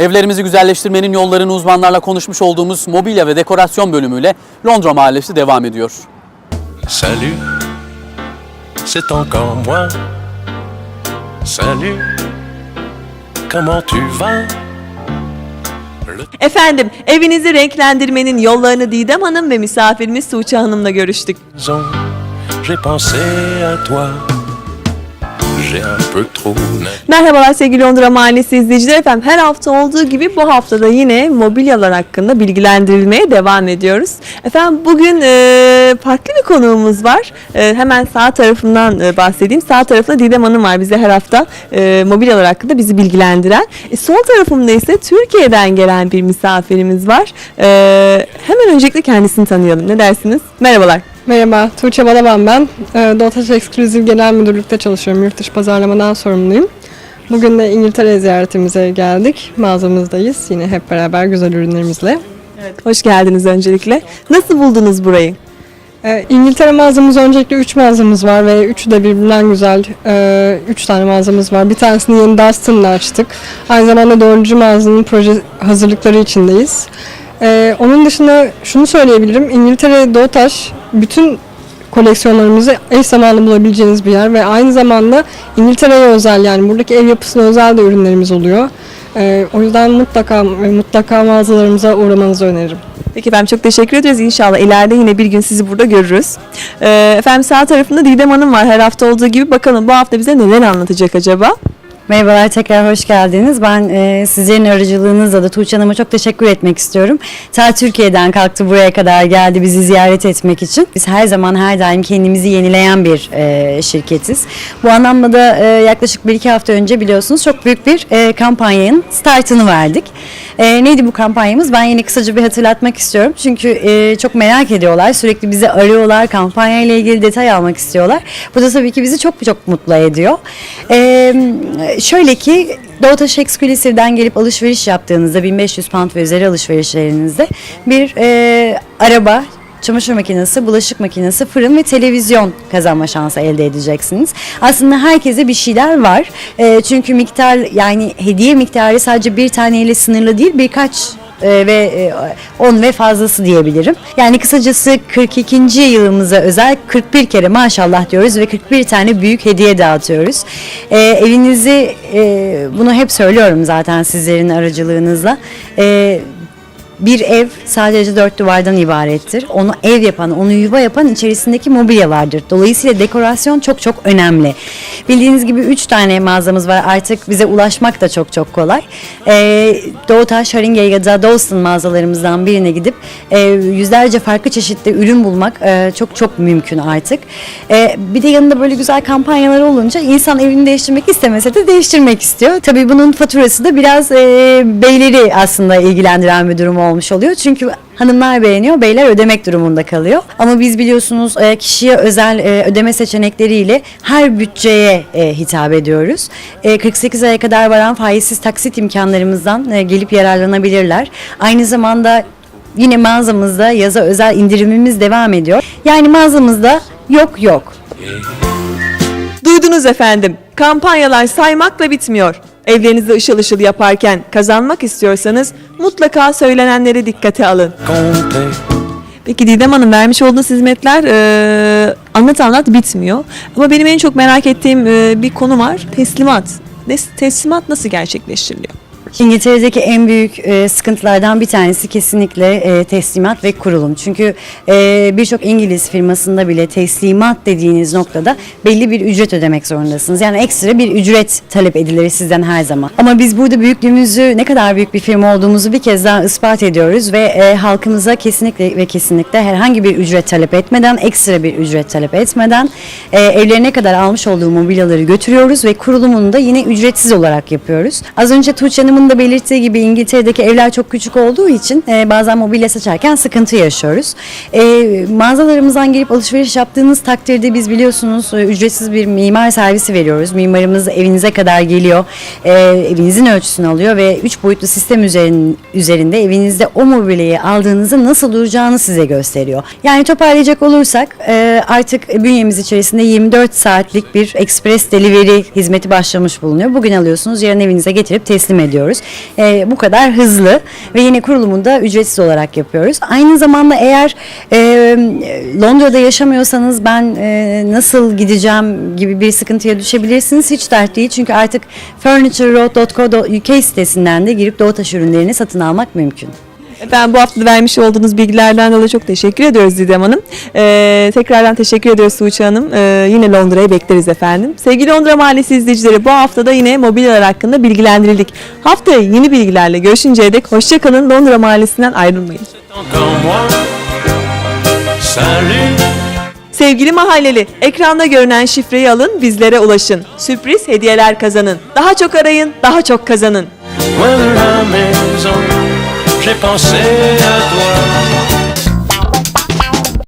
Evlerimizi güzelleştirmenin yollarını uzmanlarla konuşmuş olduğumuz mobilya ve dekorasyon bölümüyle Londra Mahallesi devam ediyor. Salut, c'est encore moi. Salut, comment tu vas? Efendim, evinizi renklendirmenin yollarını Didem Hanım ve misafirimiz Tuğçe Hanım'la görüştük. j'ai pensé à toi. Merhabalar sevgili Londra Mahallesi izleyiciler efendim. Her hafta olduğu gibi bu haftada yine mobilyalar hakkında bilgilendirilmeye devam ediyoruz. Efendim bugün e, farklı bir konuğumuz var. E, hemen sağ tarafından e, bahsedeyim. Sağ tarafında Didem Hanım var bize her hafta e, mobilyalar hakkında bizi bilgilendiren. E, sol tarafımda ise Türkiye'den gelen bir misafirimiz var. E, hemen öncelikle kendisini tanıyalım. Ne dersiniz? Merhabalar. Merhaba, Tuğçe Balaban ben. Ee, Dotaş Ekskluzif Genel Müdürlük'te çalışıyorum. Yurt dışı pazarlamadan sorumluyum. Bugün de İngiltere ziyaretimize geldik. Mağazamızdayız. Yine hep beraber güzel ürünlerimizle. Hoş geldiniz öncelikle. Nasıl buldunuz burayı? Ee, İngiltere mağazamız öncelikle 3 mağazamız var ve üçü de birbirinden güzel. 3 tane mağazamız var. Bir tanesini yeni Dustin'la açtık. Aynı zamanda dördüncü mağazanın proje hazırlıkları içindeyiz. Ee, onun dışında şunu söyleyebilirim. İngiltere Doğutaş bütün koleksiyonlarımızı eş zamanlı bulabileceğiniz bir yer ve aynı zamanda İngiltere'ye özel yani buradaki ev yapısına özel de ürünlerimiz oluyor. Ee, o yüzden mutlaka ve mutlaka mağazalarımıza uğramanızı öneririm. Peki efendim çok teşekkür ederiz. İnşallah ileride yine bir gün sizi burada görürüz. Ee, efendim sağ tarafında Didem Hanım var her hafta olduğu gibi. Bakalım bu hafta bize neler anlatacak acaba? Merhabalar tekrar hoş geldiniz. Ben e, sizlerin aracılığınızla da Tuğçe Hanım'a çok teşekkür etmek istiyorum. Ta Türkiye'den kalktı buraya kadar geldi bizi ziyaret etmek için. Biz her zaman her daim kendimizi yenileyen bir e, şirketiz. Bu anlamda da e, yaklaşık bir iki hafta önce biliyorsunuz çok büyük bir e, kampanyanın startını verdik. E, neydi bu kampanyamız? Ben yine kısaca bir hatırlatmak istiyorum. Çünkü e, çok merak ediyorlar. Sürekli bizi arıyorlar. Kampanya ile ilgili detay almak istiyorlar. Bu da tabii ki bizi çok çok mutlu ediyor. E, şöyle ki Doğutaş Exclusive'den gelip alışveriş yaptığınızda 1500 pound ve üzeri alışverişlerinizde bir e, araba, çamaşır makinesi, bulaşık makinesi, fırın ve televizyon kazanma şansı elde edeceksiniz. Aslında herkese bir şeyler var. E, çünkü miktar yani hediye miktarı sadece bir taneyle sınırlı değil birkaç e, ve e, 10 ve fazlası diyebilirim. Yani kısacası 42. yılımıza özel 41 kere maşallah diyoruz ve 41 tane büyük hediye dağıtıyoruz. E, evinizi e, bunu hep söylüyorum zaten sizlerin aracılığınızla. E, bir ev sadece dört duvardan ibarettir. Onu ev yapan, onu yuva yapan içerisindeki mobilyalardır. Dolayısıyla dekorasyon çok çok önemli. Bildiğiniz gibi üç tane mağazamız var. Artık bize ulaşmak da çok çok kolay. Ee, Doğutaş, Haringey ya da Dalston mağazalarımızdan birine gidip e, yüzlerce farklı çeşitli ürün bulmak e, çok çok mümkün artık. E, bir de yanında böyle güzel kampanyalar olunca insan evini değiştirmek istemese de değiştirmek istiyor. Tabii bunun faturası da biraz e, beyleri aslında ilgilendiren bir durum olmuş oluyor. Çünkü hanımlar beğeniyor, beyler ödemek durumunda kalıyor. Ama biz biliyorsunuz e, kişiye özel e, ödeme seçenekleriyle her bütçeye e, hitap ediyoruz. E, 48 aya kadar varan faizsiz taksit imkanlarımızdan gelip yararlanabilirler. Aynı zamanda yine mağazamızda yaza özel indirimimiz devam ediyor. Yani mağazamızda yok yok. Duydunuz efendim. Kampanyalar saymakla bitmiyor. Evlerinizi ışıl ışıl yaparken kazanmak istiyorsanız mutlaka söylenenleri dikkate alın. Peki Didem Hanım vermiş olduğunuz hizmetler e, anlat anlat bitmiyor. Ama benim en çok merak ettiğim e, bir konu var. Teslimat. Teslimat nasıl gerçekleştiriliyor? İngiltere'deki en büyük e, sıkıntılardan bir tanesi kesinlikle e, teslimat ve kurulum. Çünkü e, birçok İngiliz firmasında bile teslimat dediğiniz noktada belli bir ücret ödemek zorundasınız. Yani ekstra bir ücret talep edilir sizden her zaman. Ama biz burada büyüklüğümüzü ne kadar büyük bir firma olduğumuzu bir kez daha ispat ediyoruz ve e, halkımıza kesinlikle ve kesinlikle herhangi bir ücret talep etmeden, ekstra bir ücret talep etmeden e, evlerine kadar almış olduğu mobilyaları götürüyoruz ve kurulumunu da yine ücretsiz olarak yapıyoruz. Az önce Tuğçe Hanım'ın da belirttiği gibi İngiltere'deki evler çok küçük olduğu için e, bazen mobilya seçerken sıkıntı yaşıyoruz. E, mağazalarımızdan gelip alışveriş yaptığınız takdirde biz biliyorsunuz e, ücretsiz bir mimar servisi veriyoruz. Mimarımız evinize kadar geliyor, e, evinizin ölçüsünü alıyor ve üç boyutlu sistem üzerin, üzerinde evinizde o mobilyayı aldığınızda nasıl duracağını size gösteriyor. Yani toparlayacak olursak e, artık bünyemiz içerisinde 24 saatlik bir express delivery hizmeti başlamış bulunuyor. Bugün alıyorsunuz, yarın evinize getirip teslim ediyoruz. Yapıyoruz. E, bu kadar hızlı ve yine kurulumu da ücretsiz olarak yapıyoruz. Aynı zamanda eğer e, Londra'da yaşamıyorsanız ben e, nasıl gideceğim gibi bir sıkıntıya düşebilirsiniz. Hiç dert değil çünkü artık furnitureroad.co.uk sitesinden de girip doğu taş ürünlerini satın almak mümkün. Efendim bu hafta vermiş olduğunuz bilgilerden dolayı çok teşekkür ediyoruz Didem Hanım. Ee, tekrardan teşekkür ediyoruz Tuğçe Hanım. Ee, yine Londra'ya bekleriz efendim. Sevgili Londra Mahallesi izleyicileri bu haftada yine mobilyalar hakkında bilgilendirildik. Haftaya yeni bilgilerle görüşünceye dek hoşçakalın Londra Mahallesi'nden ayrılmayın. Sevgili mahalleli, ekranda görünen şifreyi alın, bizlere ulaşın. Sürpriz hediyeler kazanın. Daha çok arayın, daha çok kazanın. Maison, j'ai pensé à toi.